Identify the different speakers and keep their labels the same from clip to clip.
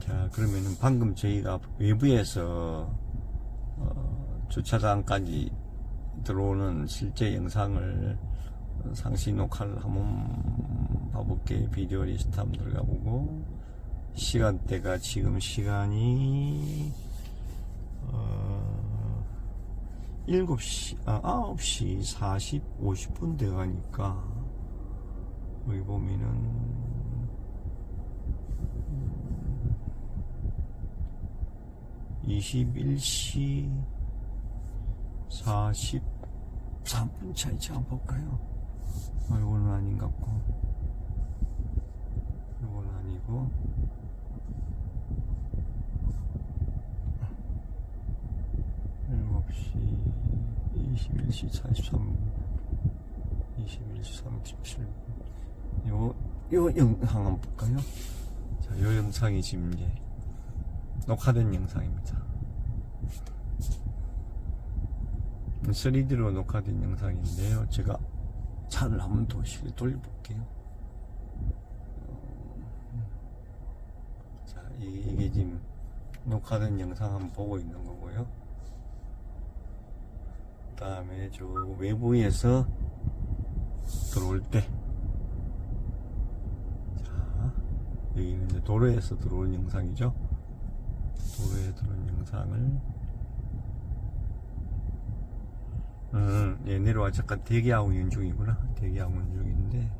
Speaker 1: 자, 그러면은 방금 저희가 외부에서 어, 주차장까지 들어오는 실제 영상을 상시 녹화를 한번 봐볼게. 비디오 리스트 한번 들어가 보고 시간대가 지금 시간이 어, 7시, 아, 9시 40, 50분 돼가니까 여기 보면은 21시 43분 차이지 한번 볼까요? 아, 이거는 아닌 것 같고 이건 아니고 일곱 시 21시 43분 21시 37분 요, 요 영상 한번 볼까요? 자, 요 영상이 지금 이제 녹화된 영상입니다. 3D로 녹화된 영상인데요. 제가 차를 한번 도시를 돌려볼게요. 자, 이- 이게 지금 녹화된 영상 한번 보고 있는 거고요. 그 다음에 저 외부에서 들어올 때. 자, 여기는 이제 도로에서 들어온 영상이죠. 도로에 들어온 영상을 음, 예, 내려와 잠깐 대기하고 있는 중이구나. 대기하고 있는 중인데.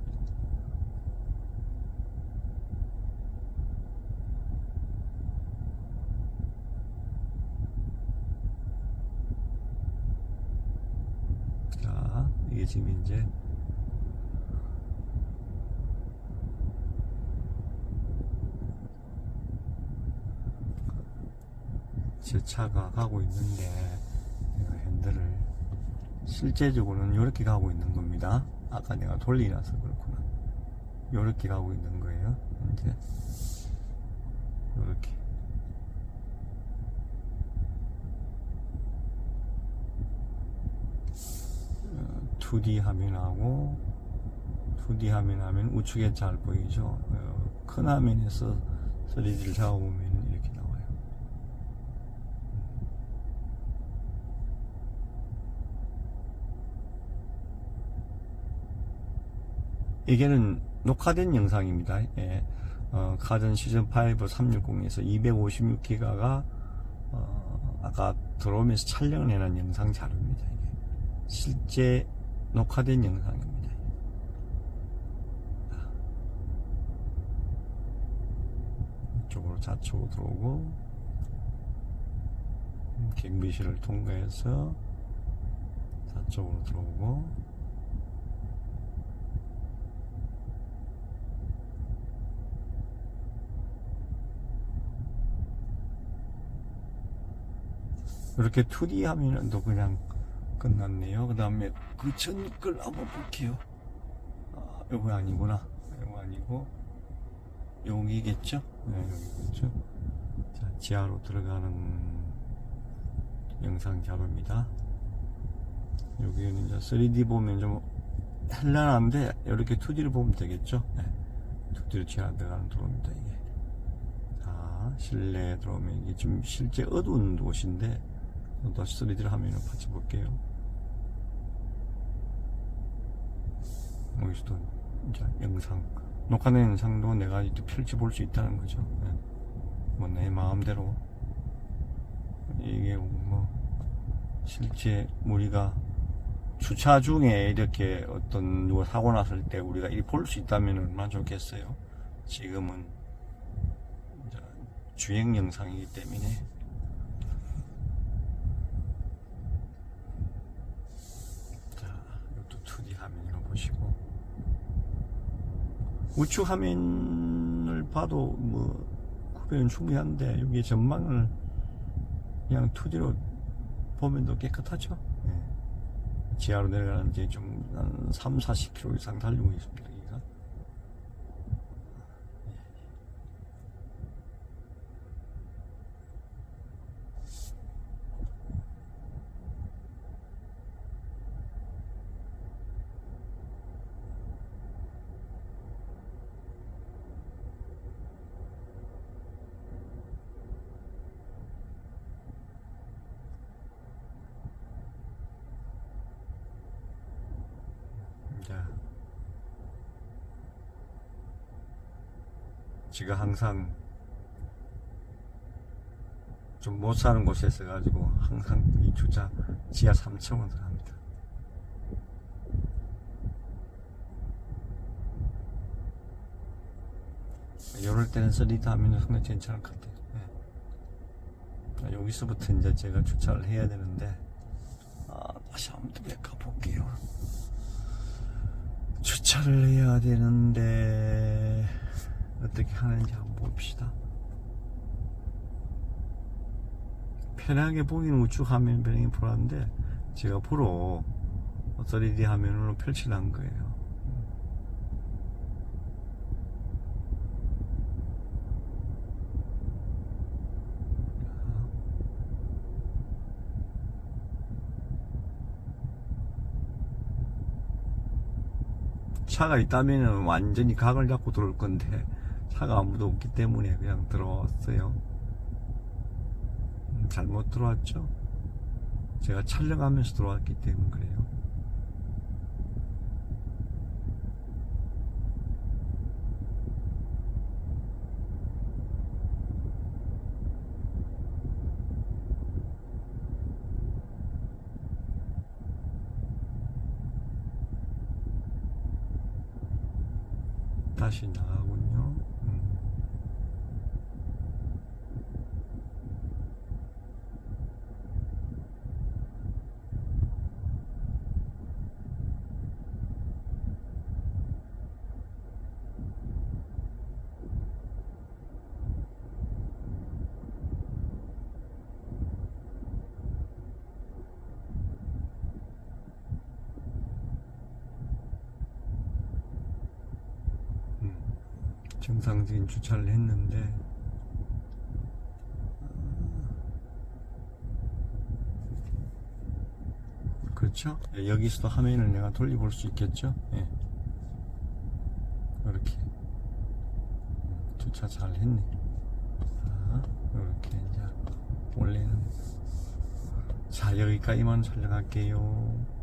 Speaker 1: 자, 이게 지금 이제 제 차가 가고 있는데 내가 핸들을 실제적으로는 이렇게 가고 있는 겁니다. 아까 내가 돌리라서 그렇구나. 이렇게 가고 있는 거예요. 이제 이렇게. 어, 2D 화면하고 2D 화면 하면 우측에 잘 보이죠. 어, 큰 화면에서 3D를 잡아보면 이렇게 나와요. 이게는 녹화된 영상입니다. 예. 어, 카든 시즌 5 360에서 256기가가 어, 아까 들어오면서 촬영을 해놓은 영상 자료입니다. 이게 실제 녹화된 영상입니다. 이쪽으로 좌측으로 들어오고 음, 경비실을 통과해서 좌쪽으로 들어오고 이렇게 2D 하면은 또 그냥 끝났네요. 그 다음에 그 전 걸 한번 볼게요. 아, 요거 아니구나. 요거 아니고, 여기겠죠? 네, 여기겠죠? 자, 지하로 들어가는 영상 자료입니다. 여기는 이제 3D 보면 좀 현란한데, 이렇게 2D를 보면 되겠죠? 네. 2D로 지하 들어가는 도로입니다, 이게. 자, 실내에 들어오면 이게 좀 실제 어두운 곳인데, 다시 3D를 하면 같이 볼게요. 여기서도 이제 영상, 녹화된 영상도 내가 이제 펼쳐 볼수 있다는 거죠. 뭐내 마음대로. 이게 뭐, 실제 우리가 주차 중에 이렇게 어떤 누가 사고 났을 때 우리가 이 볼 수 있다면 얼마나 좋겠어요. 지금은 주행 영상이기 때문에 자, 이것도 2D 화면으로 보시고 우측 화면을 봐도 뭐 구별은 충분한데 여기 전망을 그냥 2D로 보면 더 깨끗하죠. 예. 지하로 내려가는 데 좀한 3, 40km 이상 달리고 있습니다. 여기가. 제가 항상 좀 못 사는 곳에 있어가지고 항상 이 주차 지하 3층으로 합니다. 이럴 때는 쓰리드 하면 상당히 괜찮을 것 같아요. 네. 여기서부터 이제 제가 주차를 해야 되는데 아, 다시 한번 더 가볼게요. 주차를 해야 되는데 어떻게 하는지 한번 봅시다. 편하게 보기는 우측 화면 변형이 보라는데 제가 프로 3D 화면으로 펼치는 거예요. 차가 있다면 완전히 각을 잡고 들어올 건데 차가 아무도 없기 때문에 그냥 들어왔어요. 음, 잘못 들어왔죠? 제가 촬영하면서 들어왔기 때문에 그래요. 다시 나가군요. 음. 음, 정상적인 주차를 했는데 어, 그렇죠? 예, 여기서도 화면을 내가 돌려볼 수 있겠죠? 예. 이렇게 음, 주차 잘 했네. 자, 이렇게 이제 원래는 자 여기까지만 촬영할게요.